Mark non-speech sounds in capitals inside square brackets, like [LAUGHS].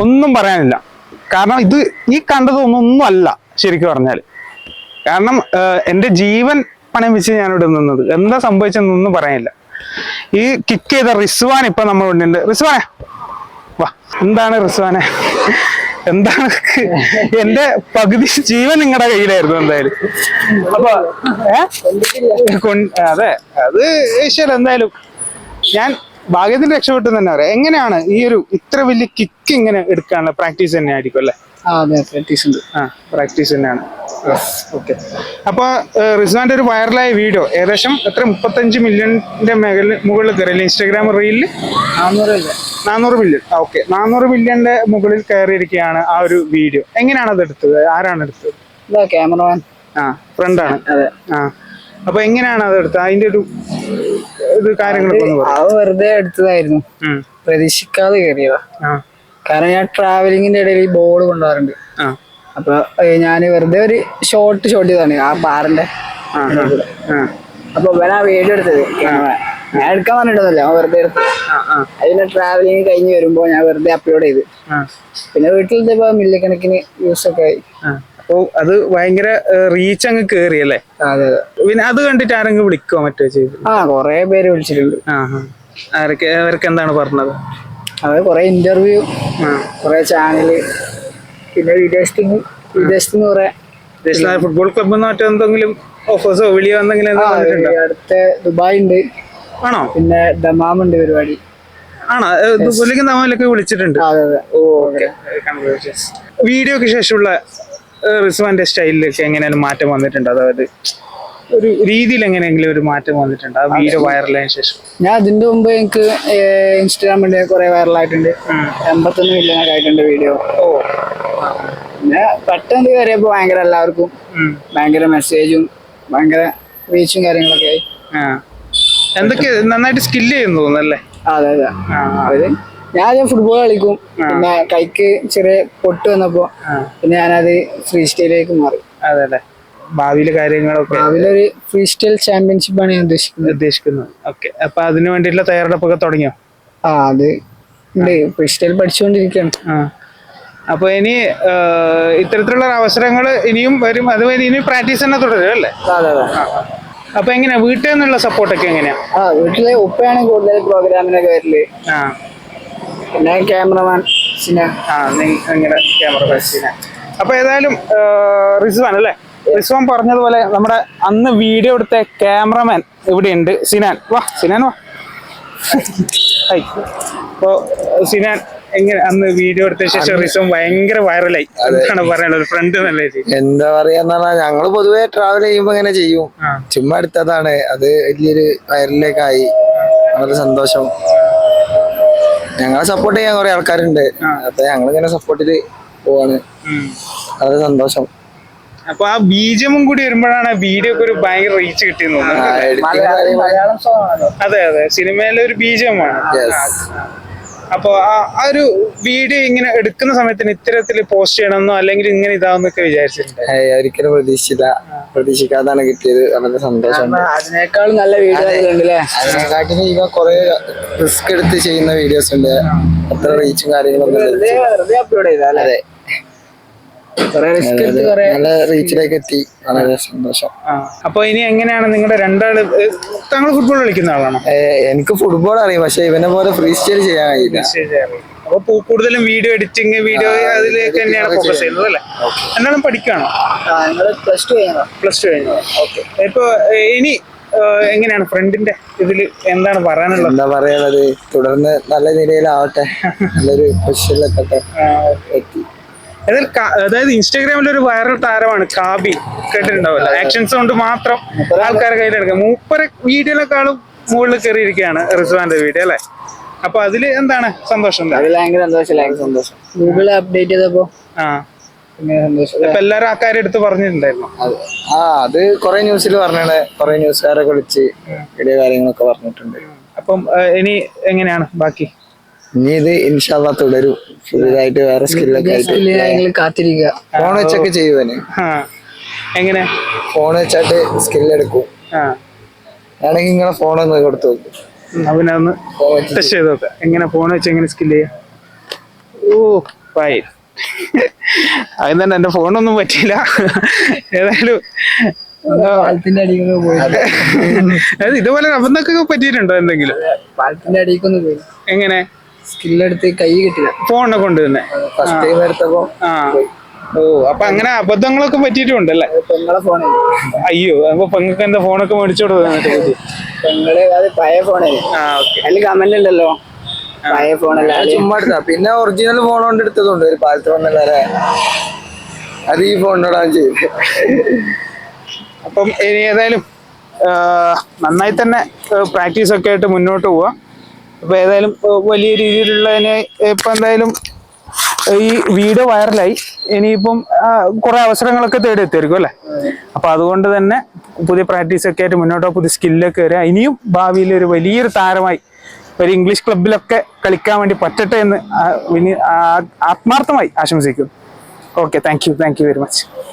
ഒന്നും പറയാനില്ല. കാരണം ഇത് ഈ കണ്ടതൊന്നും ഒന്നും അല്ല ശരിക്കും പറഞ്ഞാൽ കാരണം എന്റെ ജീവൻ പണയം വെച്ച് ഞാൻ ഇവിടെ നിന്നത്. എന്താ സംഭവിച്ചതെന്നൊന്നും പറയാനില്ല. ഈ കിക്ക് ചെയ്ത റിസ്വാൻ ഇപ്പൊ നമ്മൾ ഉണ്ട് റിസ്വാനെ വാ എന്താണ് റിസ്വാനെ? എന്താണ്? എന്റെ പകുതി ജീവൻ നിങ്ങളുടെ കയ്യിലായിരുന്നു എന്തായാലും. അപ്പൊ? അതെ അത് ഈശ്വര എന്തായാലും ഞാൻ ഭാഗ്യത്തിന് രക്ഷപ്പെട്ടു തന്നെ പറയാം. എങ്ങനെയാണ് ഈ ഒരു ഇത്ര വലിയ കിക്ക് ഇങ്ങനെ എടുക്കാനുള്ള പ്രാക്ടീസ് തന്നെ ആയിരിക്കും അല്ലേ? അതെ പ്രാക്ടീസ് ഉണ്ട്. ആ പ്രാക്ടീസ് തന്നെയാണ്. ഓക്കെ അപ്പൊ ഏഹ്, റിസ്വാന്റെ ഒരു വൈറലായ വീഡിയോ ഏകദേശം എത്ര? മുപ്പത്തഞ്ച് മില്യണിന്റെ മേഖല മുകളിൽ കയറിയില്ല? ഇൻസ്റ്റാഗ്രാം റീലിൽ നാനൂറ് മില്യൺ ഓക്കെ നാനൂറ് മില്യന്റെ മുകളിൽ കയറിയിരിക്കുകയാണ് ആ ഒരു വീഡിയോ എങ്ങനെയാണ് അത് എടുത്തത്? ആരാണ് എടുത്തത്? ക്യാമറമാൻ ആ ഫ്രണ്ടാണ് അതെ. ആ. അപ്പൊ എങ്ങനെയാണ് അത് എടുത്തത്? അതിന്റെ ഒരു ഇത് കാര്യങ്ങളൊക്കെ ഒന്ന് അത് വെറുതെ എടുത്തതായിരുന്നു. പ്രതീക്ഷിക്കാതെ കയറിയതാ. ആ. കാരണം ഞാൻ ട്രാവലിങ്ങിന്റെ ഇടയിൽ ഈ ബോൾ കൊണ്ടുപോകാറുണ്ട് ആ. അപ്പൊ ഞാൻ വെറുതെ ഒരു ഷോട്ട് ഷോട്ട് ചെയ്താണ് ആ ബാറിന്റെ ആ. ആ. അപ്പൊ ഇവനാ വീഡിയോ എടുത്തത്. ഞാൻ എടുക്കാൻ പറഞ്ഞിട്ടൊന്നുമില്ല. അവൻ വെറുതെ എടുത്തു. ആ ആ. അതിന്റെ ട്രാവലിങ് കഴിഞ്ഞ് വരുമ്പോ ഞാൻ വെറുതെ അപ്ലോഡ് ചെയ്ത്. ആ. പിന്നെ വീട്ടിലത്തെ മില്ലിക്കണക്കിന് യൂസ് ഒക്കെ ആയി. ആ. അപ്പൊ അത് ഭയങ്കര റീച്ച് അങ്ങ് കേറി അല്ലേ പിന്നെ അത് കണ്ടിട്ട് ആരെങ്കിലും വിളിക്കോ മറ്റേ ചെയ്തു? ആ കൊറേ പേര് വിളിച്ചിട്ടുണ്ട്. ആരൊക്കെ അവർക്ക് എന്താണ് പറഞ്ഞത്? അത് കൊറേ ഇന്റർവ്യൂ കൊറേ ചാനൽ പിന്നെ വിദേശത്തിന് വിദേശത്ത് കുറെ. ഫുട്ബോൾ ക്ലബ് മറ്റോ എന്തെങ്കിലും ഓഫേഴ്സോ വിളിയോ എന്തെങ്കിലും അടുത്ത ദുബായ് ഉണ്ട്. ആണോ? പിന്നെ ദമാം ഉണ്ട് പരിപാടി. ആണോ? ദുബൈയിലേക്ക് ദമാമിലൊക്കെ വിളിച്ചിട്ടുണ്ട്. വീഡിയോക്ക് ശേഷമുള്ള റിസ്വാന്റെ സ്റ്റൈലിലൊക്കെ എങ്ങനെയാണ് മാറ്റം വന്നിട്ടുണ്ട്? അതായത് ഒരു രീതിയിൽ എങ്ങനെയെങ്കിലും ഒരു മാറ്റം വന്നിട്ടുണ്ട്? ആ വീഡിയോ വൈറലായതിനു ശേഷം. ഞാൻ അതിന്റെ മുമ്പ് എനിക്ക് ഇൻസ്റ്റാഗ്രാമിൽ കുറെ വൈറലായിട്ടുണ്ട് എൺപത്തൊന്ന് മില്യൺ ആയിട്ടുണ്ട് വീഡിയോ ഓ. പിന്നെ പെട്ടെന്ന് കയറിയപ്പോ ഭയങ്കര എല്ലാവർക്കും. ഭയങ്കര മെസ്സേജും ഭയങ്കര റീച്ചും കാര്യങ്ങളൊക്കെ ആയി. എന്തൊക്കെ നന്നായിട്ട് സ്കില്ല് ചെയ്യുന്നു തോന്നുന്നല്ലേ അതെ അതെ. അത് ഞാൻ ആദ്യം ഫുട്ബോൾ കളിക്കും. പിന്നെ കൈക്ക് ചെറിയ പൊട്ട് വന്നപ്പോ പിന്നെ ഞാനത് ഫ്രീ സ്റ്റൈലിലേക്ക് മാറി. അതെ അല്ലേ ഭാവിയിലെ കാര്യങ്ങളൊക്കെ ഭാവിയിലൊരു ഫ്രീ സ്റ്റൈൽ ചാമ്പ്യൻഷിപ്പ് ആണ് ഞാൻ ഉദ്ദേശിക്കുന്നത്. ഉദ്ദേശിക്കുന്നത്. ഓക്കെ അപ്പൊ അതിനു വേണ്ടിയിട്ടുള്ള തയ്യാറെടുപ്പൊക്കെ തുടങ്ങിയോ? ആ അത് ഉണ്ട്. ഫ്രീ സ്റ്റൈൽ പഠിച്ചുകൊണ്ടിരിക്കുകയാണ്. ആ. അപ്പൊ ഇനി ഇത്തരത്തിലുള്ള അവസരങ്ങൾ ഇനിയും വരും. അത് വരെ ഇനി പ്രാക്ടീസ് തന്നെ തുടരും അല്ലേ? അതെ അതെ. അപ്പൊ എങ്ങനെയാ? വീട്ടിൽ നിന്നുള്ള സപ്പോർട്ടൊക്കെ എങ്ങനെയാ? ആ വീട്ടിലെ ഉപ്പയാണ് കൂടുതൽ പ്രോഗ്രാമിനൊക്കെ വരൽ. ആ. പിന്നെ ക്യാമറമാൻ സിന. ആ നിങ്ങളുടെ ക്യാമറ സിന. അപ്പൊ ഏതായാലും റിസ്വാൻ അല്ലേ? റിസ്വാൻ പറഞ്ഞതുപോലെ നമ്മുടെ അന്ന് വീഡിയോ എടുത്ത ക്യാമറമാൻ ഇവിടെയുണ്ട്. സിനാൻ. വാ സിനാൻ വാ. അപ്പോ സിനാൻ എങ്ങനെ അന്ന് വീഡിയോ എടുത്ത ശേഷം റിസ്വാൻ ഭയങ്കര വൈറലായി. എന്താണ് പറയാനുള്ളത് ഒരു ഫ്രണ്ട് നല്ല എന്താ പറയാന്ന് പറഞ്ഞാൽ ഞങ്ങൾ പൊതുവെ ട്രാവൽ ചെയ്യുമ്പോ ഇങ്ങനെ ചെയ്യും. ചുമ്മാ എടുത്തതാണ്. അത് വലിയൊരു വൈറലിലേക്കായി വളരെ സന്തോഷം. ഞങ്ങളെ സപ്പോർട്ട് ചെയ്യാൻ കുറെ ആൾക്കാരുണ്ട്. അപ്പൊ ഞങ്ങൾ ഇങ്ങനെ സപ്പോർട്ടിൽ പോവാണ്. വളരെ സന്തോഷം. അപ്പൊ ആ ബീജമും കൂടി വരുമ്പോഴാണ് വീഡിയോ ഒരു ഭയങ്കര റീച്ച് കിട്ടിയെന്ന് തോന്നുന്നു. അതെ. അതെ സിനിമയിലെ ഒരു ബീജമാണ്. അപ്പൊ ആ ആ ഒരു വീഡിയോ ഇങ്ങനെ എടുക്കുന്ന സമയത്തിന് ഇത്തരത്തിൽ പോസ്റ്റ് ചെയ്യണമെന്നോ അല്ലെങ്കിൽ ഇങ്ങനെ ഇതാവുന്നൊക്കെ വിചാരിച്ചിട്ടുണ്ട്. ഒരിക്കലും പ്രതീക്ഷിച്ചില്ല. പ്രതീക്ഷിക്കാതാണ് കിട്ടിയത്. വളരെ സന്തോഷം. അതിനേക്കാളും നല്ല വീഡിയോ കൊറേ അല്ലേ അതിനെക്കാട്ടിലും ഇവ കുറെ റിസ്ക് എടുത്ത് ചെയ്യുന്ന വീഡിയോസ് ഉണ്ട്. അത്ര റീച്ചും കാര്യങ്ങളൊന്നും അപ്ലോഡ് ചെയ്താലേ അതെ കുറെ റിസ്ക് അതെ, എടുത്ത് അതെ. കുറെ നല്ല റീച്ചിലേക്ക് എത്തി. വളരെ സന്തോഷം. ആ. അപ്പൊ ഇനി എങ്ങനെയാണ് നിങ്ങളുടെ രണ്ടാൾ താങ്കൾ ഫുട്ബോൾ കളിക്കുന്ന ആളാണോ? എനിക്ക് ഫുട്ബോൾ അറിയാം പക്ഷെ ഇവനെ പോലെ ഫ്രീ സ്റ്റൈൽ ചെയ്യാൻ കഴിയില്ല. അപ്പൊ കൂടുതലും വീഡിയോ എഡിറ്റിംഗ് വീഡിയോ അതിലേക്ക് തന്നെയാണ് ഫോക്കസ് ചെയ്യുന്നത്. അല്ലേ? എന്നാലും പഠിക്കുകയാണോ നിങ്ങൾ പ്ലസ് ടു കഴിഞ്ഞോ പ്ലസ് ടു കഴിഞ്ഞു ഓക്കെ ഇപ്പൊ ഇനി എങ്ങനെയാണ് ഫ്രണ്ടിന്റെ ഇതിൽ എന്താണ് പറയാനുള്ളത്? എന്താ പറയാനുള്ളത്? തുടർന്ന് നല്ല നിലയിലാവട്ടെ. [LAUGHS] നല്ലൊരു പൊസിഷനിലെത്തട്ടെ എത്തി. അതായത് ഇൻസ്റ്റാഗ്രാമിൽ ഒരു വൈറൽ താരമാണ് കാബി. കേട്ടിട്ടുണ്ടാവില്ല ആക്ഷൻസ് കൊണ്ട് മാത്രം ആൾക്കാരെ കയ്യിലെടുക്കുക. മൂപ്പര വീഡിയോനെക്കാളും മുകളിൽ കയറിയിരിക്കുകയാണ് റിസ്വാന്റെ വീഡിയോ അല്ലെ? അപ്പൊ അതിൽ എന്താണ് സന്തോഷം ഗൂഗിൾ അപ്ഡേറ്റ് ചെയ്തപ്പോ എല്ലാരും ആ കാര്യം എടുത്ത് പറഞ്ഞിട്ടുണ്ടായിരുന്നു. അത്. ആ അത് കുറെ ന്യൂസിൽ പറഞ്ഞാണ് കുറെ ന്യൂസുകാരെ വിളിച്ച് വീഡിയോ കാര്യങ്ങളൊക്കെ പറഞ്ഞിട്ടുണ്ട്. അപ്പം ഇനി എങ്ങനെയാണ് ബാക്കി? ഇനി ഇത് ഇൻഷാല്ല തുടരും. പുതിയതായിട്ട് വേറെ സ്കില്ലൊക്കെ ആയിട്ട്. കാത്തിരിക്കുക. ഫോൺ വെച്ചൊക്കെ ചെയ്യുവന് എങ്ങനെ? ഫോൺ വെച്ചാട്ട് സ്കിൽ എടുക്കും. ആണെങ്കിൽ നിങ്ങളെ ഫോൺ ഒന്ന് കൊടുത്തു നോക്കും. അവനൊന്ന് ഫോൺ വെച്ച് ടെസ്റ്റ് ചെയ്ത് നോക്കാം. എങ്ങനെ ഫോൺ വെച്ച് എങ്ങനെ സ്കിൽ ചെയ്യാം? ഓ ബൈ അതിന് തന്നെ എന്റെ ഫോണൊന്നും പറ്റിയില്ല. ഏതായാലും ഇതുപോലെ അബദ്ധമൊക്കെ പറ്റിയിട്ടുണ്ടോ എന്തെങ്കിലും? എങ്ങനെ? സ്കില്ലെടുത്ത് കൈ കിട്ടില്ല. ഫോണിനെ കൊണ്ട് തന്നെ ഫസ്റ്റ് ടൈം എടുത്തപ്പോ ആ. ഓ അപ്പൊ അങ്ങനെ അബദ്ധങ്ങളൊക്കെ പറ്റിയിട്ടുണ്ടല്ലേ? പെങ്ങളെ ഫോണല്ലേ അയ്യോ അപ്പൊ പെങ്ങൾക്ക് എന്താ ഫോണൊക്കെ മേടിച്ചോട് പെങ്ങൾ അത് പഴയ ഫോണല്ലേ ആ ഓക്കെ. അതിൽ കമന്റ് ഉണ്ടല്ലോ പഴയ ഫോണല്ല ചുമ്മാ എടുത്താ പിന്നെ ഒറിജിനൽ ഫോൺ കൊണ്ട് എടുത്തതുണ്ട്. ഒരു പാലത്ത് വന്നല്ലേ അത്. ഈ ഫോണിനോടാ ചെയ്ത് അപ്പം ഇനി ഏതായാലും നന്നായി തന്നെ പ്രാക്ടീസ് ഒക്കെ ആയിട്ട് മുന്നോട്ട് പോവാ. അപ്പൊ ഏതായാലും വലിയ രീതിയിലുള്ളതിനെ ഇപ്പൊ എന്തായാലും ഈ വീഡിയോ വൈറലായി. ഇനിയിപ്പം കുറെ അവസരങ്ങളൊക്കെ തേടി എത്തിയിരിക്കും അല്ലേ? അപ്പൊ അതുകൊണ്ട് തന്നെ പുതിയ പ്രാക്ടീസ് ഒക്കെ ആയിട്ട് മുന്നോട്ട് പുതിയ സ്കില്ലൊക്കെ വരിക. ഇനിയും ഭാവിയിൽ ഒരു വലിയൊരു താരമായി ഒരു ഇംഗ്ലീഷ് ക്ലബിലൊക്കെ കളിക്കാൻ വേണ്ടി പറ്റട്ടെ എന്ന് ആത്മാർത്ഥമായി ആശംസിക്കുന്നു. Okay thank you thank you very much.